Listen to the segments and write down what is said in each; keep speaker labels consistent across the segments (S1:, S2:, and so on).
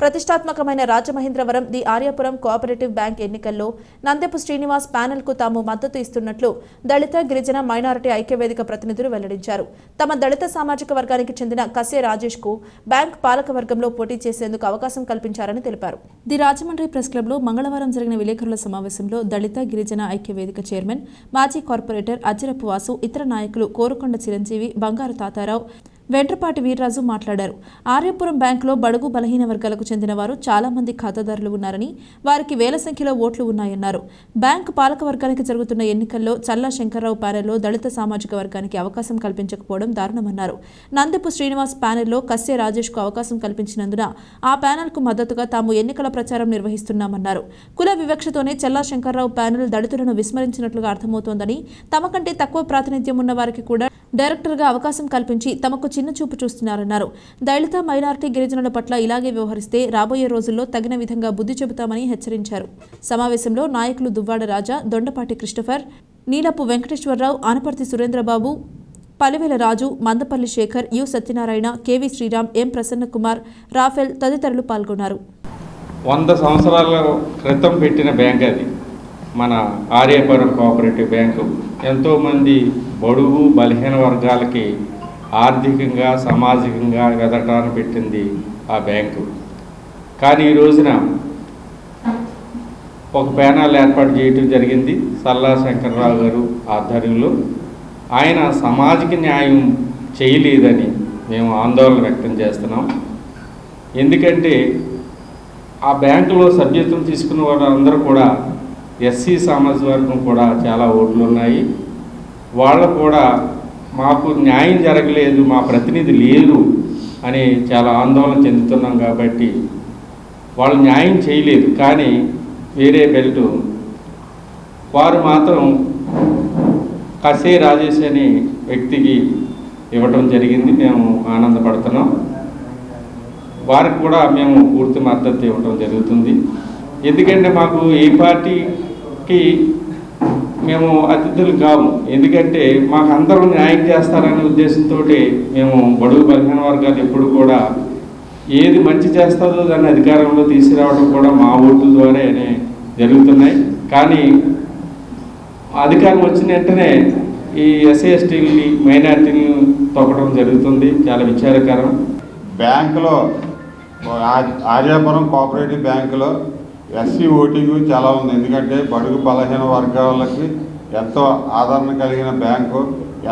S1: ప్రతిష్టాత్మకమైన Rajamahendravaram the Aryapuram cooperative bank ఎన్నికల్లో నందెపు శ్రీనివాస్ ప్యానెల్కు తాము మద్దతు ఇస్తున్నట్లు దళిత గిరిజన మైనారిటీ ఐక్యవేదిక ప్రతినిధులు వెల్లడించారు. తమ దళిత సామాజిక వర్గానికి చెందిన కసే రాజేష్కు బ్యాంక్ పాలక వర్గంలో పోటీ చేసేందుకు అవకాశం కల్పించారని తెలిపారు. ది రాజమండ్రి ప్రెస్ క్లబ్లో మంగళవారం జరిగిన విలేకరుల సమావేశంలో దళిత గిరిజన ఐక్యవేదిక చైర్మన్ మాజీ కార్పొరేటర్ అజ్జరపు వాసు ఇతర నాయకులు కోరుకొండ చిరంజీవి బంగారు తాతారావు వెంట్రపాటి వీర్రాజు మాట్లాడారు. ఆర్యపురం బ్యాంకులో బడుగు బలహీన వర్గాలకు చెందిన వారు చాలామంది ఖాతాదారులు ఉన్నారని వారికి వేల సంఖ్యలో ఓట్లు ఉన్నాయన్నారు. బ్యాంకు పాలక వర్గానికి జరుగుతున్న ఎన్నికల్లో చల్లా శంకర్రావు ప్యానెల్లో దళిత సామాజిక వర్గానికి అవకాశం కల్పించకపోవడం దారుణమన్నారు. నందపు శ్రీనివాస్ ప్యానెల్లో కస్య రాజేష్కు అవకాశం కల్పించినందున ఆ ప్యానెల్కు మద్దతుగా తాము ఎన్నికల ప్రచారం నిర్వహిస్తున్నామన్నారు. కుల వివక్షతోనే చల్లా శంకర్రావు ప్యానెల్ దళితులను విస్మరించినట్లుగా అర్థమవుతోందని తమ కంటే తక్కువ ప్రాతినిధ్యం ఉన్న వారికి కూడా డైరెక్టర్గా అవకాశం కల్పించి తమకు చిన్న చూపు చూస్తున్నారన్నారు. దళిత మైనారిటీ గిరిజనుల పట్ల ఇలాగే వ్యవహరిస్తే రాబోయే రోజుల్లో తగిన విధంగా బుద్ధి చెబుతామని హెచ్చరించారు. సమావేశంలో నాయకులు Duvvada Raja Dondapati Christopher Neelapu Venkateswararao Anaparthi Surendrababu Palivela Raju Mandapalli Sekhar U Satyanarayana K V Sriram M Prasannakumar Raphael తదితరులు పాల్గొన్నారు.
S2: వంద సంవత్సరాల క్రితం పెట్టిన బ్యాంక్ అది. మన ఆర్యపురం కోఆపరేటివ్ బ్యాంకు ఎంతోమంది బడుగు బలహీన వర్గాలకి ఆర్థికంగా సామాజికంగా ఎదగటాన్ని పెట్టింది ఆ బ్యాంకు. కానీ ఈ రోజున ఒక ప్యానల్ ఏర్పాటు చేయటం జరిగింది సల్లా శంకర్రావు గారు ఆధ్వర్యంలో. ఆయన సామాజిక న్యాయం చేయలేదని మేము ఆందోళన వ్యక్తం చేస్తున్నాం. ఎందుకంటే ఆ బ్యాంకులో సభ్యత్వం తీసుకున్న వాళ్ళందరూ కూడా ఎస్సీ సామాజిక వర్గం కూడా చాలా ఓట్లు ఉన్నాయి వాళ్ళు కూడా మాకు న్యాయం జరగలేదు మా ప్రతినిధి లేరు అని చాలా ఆందోళన చెందుతున్నాం కాబట్టి వాళ్ళు న్యాయం చేయలేదు. కానీ వేరే బెల్ట్. వారు మాత్రం కసే రాజేష్ అనే వ్యక్తికి ఇవ్వటం జరిగింది. మేము ఆనందపడుతున్నాం. వారికి కూడా మేము పూర్తి మద్దతు ఇవ్వడం జరుగుతుంది. ఎందుకంటే మాకు ఏ కి మేము అతిథులు కాము. ఎందుకంటే మాకు అందరూ న్యాయం చేస్తారనే ఉద్దేశంతో మేము బడుగు బలహీన వర్గాలు ఎప్పుడు కూడా ఏది మంచి చేస్తుందో దాన్ని అధికారంలో తీసుకురావడం కూడా మా ఓటు ద్వారానే జరుగుతున్నాయి. కానీ అధికారం వచ్చిన వెంటనే ఈ ఎస్సీ ఎస్టీలని మైనార్టీలను తొక్కడం జరుగుతుంది. చాలా విచారకరం.
S3: బ్యాంకులో ఆ- ఆర్యాపురం కోఆపరేటివ్ బ్యాంకులో ఎస్సీ ఓటింగ్ చాలా ఉంది. ఎందుకంటే బడుగు బలహీన వర్గాలకి ఎంతో ఆదరణ కలిగిన బ్యాంకు.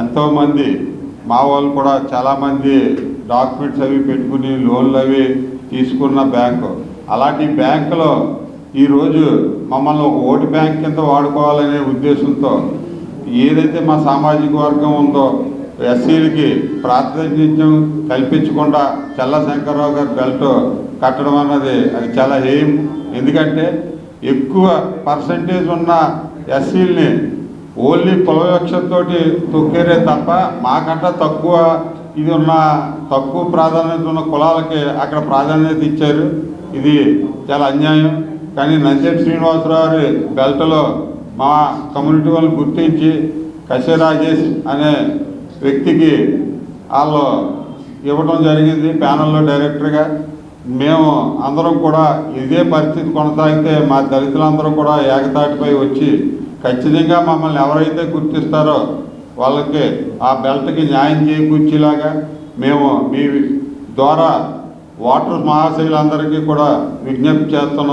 S3: ఎంతోమంది మా వాళ్ళు కూడా చాలామంది డాక్యుమెంట్స్ అవి పెట్టుకుని లోన్లు అవి తీసుకున్న బ్యాంకు. అలాంటి బ్యాంకులో ఈరోజు మమ్మల్ని ఒక ఓటు బ్యాంక్ కింద వాడుకోవాలనే ఉద్దేశంతో ఏదైతే మా సామాజిక వర్గం ఉందో ఎస్సీలకి ప్రాతినిధ్యం కల్పించకుండా చల్ల శంకర్రావు గారి బెల్ట్ కట్టడం అన్నది అది చాలా హేయం ఎందుకంటే ఎక్కువ పర్సంటేజ్ ఉన్న ఎస్సీలని ఓన్లీ కులవివక్షతో తొక్కేరే తప్ప మాకంటే తక్కువ ఇది ఉన్న తక్కువ ప్రాధాన్యత ఉన్న కులాలకి అక్కడ ప్రాధాన్యత ఇచ్చారు. ఇది చాలా అన్యాయం. కానీ నందేపు శ్రీనివాసరావు గారి బెల్ట్లో మా కమ్యూనిటీ వాళ్ళు గుర్తించి కశ్య రాజేష్ అనే వ్యక్తికి వాళ్ళు ఇవ్వటం జరిగింది ప్యానల్లో డైరెక్టర్గా. మేము అందరం కూడా ఇదే పరిస్థితి కొనసాగితే మా దళితులందరూ కూడా ఏకతాటిపై వచ్చి ఖచ్చితంగా మమ్మల్ని ఎవరైతే గుర్తిస్తారో వాళ్ళకి ఆ బెల్ట్కి న్యాయం చేకూర్చేలాగా మేము మీ ద్వారా ఓటర్ మహాశయులందరికీ కూడా విజ్ఞప్తి చేస్తున్నాం.